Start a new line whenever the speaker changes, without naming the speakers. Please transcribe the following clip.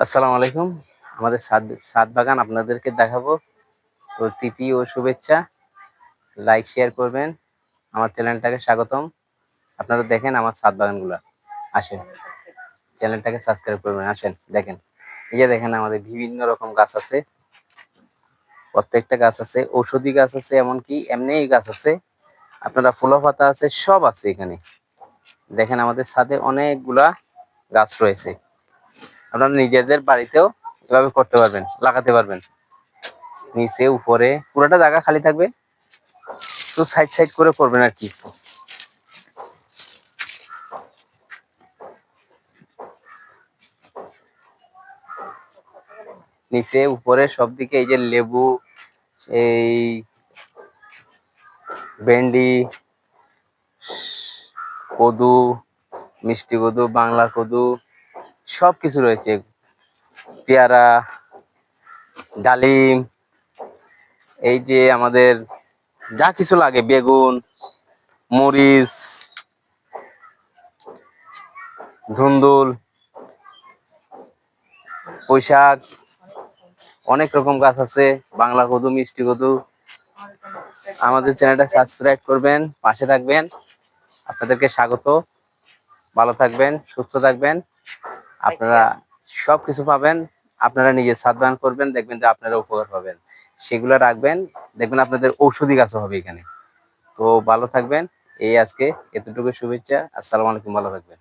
আসসালামু আলাইকুম। আমাদের সাদ সাদ বাগান আপনাদেরকে দেখাবো। তো তৃতি ও শুভেচ্ছা। লাইক শেয়ার করবেন। আমার চ্যানেলটাকে স্বাগতম। আপনারা দেখেন আমার সাদ বাগানগুলো। আসেন। চ্যানেলটাকে সাবস্ক্রাইব করবেন। আসেন, দেখেন। এই যে দেখেন আমাদের বিভিন্ন রকম গাছ আছে। প্রত্যেকটা গাছ আছে। ঔষধি গাছ আছে এমনকি এমনি গাছ আছে। আপনারা ফুলো পাতা আছে, সব আছে এখানে। দেখেন আমাদের সাথে অনেকগুলা গাছ রয়েছে। আপনারা নিজেদের বাড়িতেও এভাবে করতে পারবেন, লাগাতে পারবেন। নিচে, উপরে, পুরোটা জায়গা খালি থাকবে। তো সাইড সাইড করে করবেন আর কি। নিচে, উপরে সব দিকে এই যে লেবু, এই ভেন্ডি, কদু, মিষ্টি কদু, বাংলা কদু সব কিছু রয়েছে। পেয়ারা, ডালিম, এই যে আমাদের যা কিছু লাগে, বেগুন, মরিচ, ধুন্দুল পুঁইশাক অনেক রকম গাছ আছে, বাংলা কদু মিষ্টি কদু আমাদের চ্যানেলটা সাবস্ক্রাইব করবেন, পাশে থাকবেন। আপনাদেরকে স্বাগত। ভালো থাকবেন, সুস্থ থাকবেন। আপনারা সবকিছু পাবেন আপনারা নিজে সাবধান করবেন দেখবেন যে আপনারা উপকার পাবেন। সেগুলো রাখবেন দেখবেন আপনাদের ঔষধি গাছও হবে এখানে। তো ভালো থাকবেন এই আজকে এতটুকু শুভেচ্ছা আসসালামু আলাইকুম ভালো থাকবেন।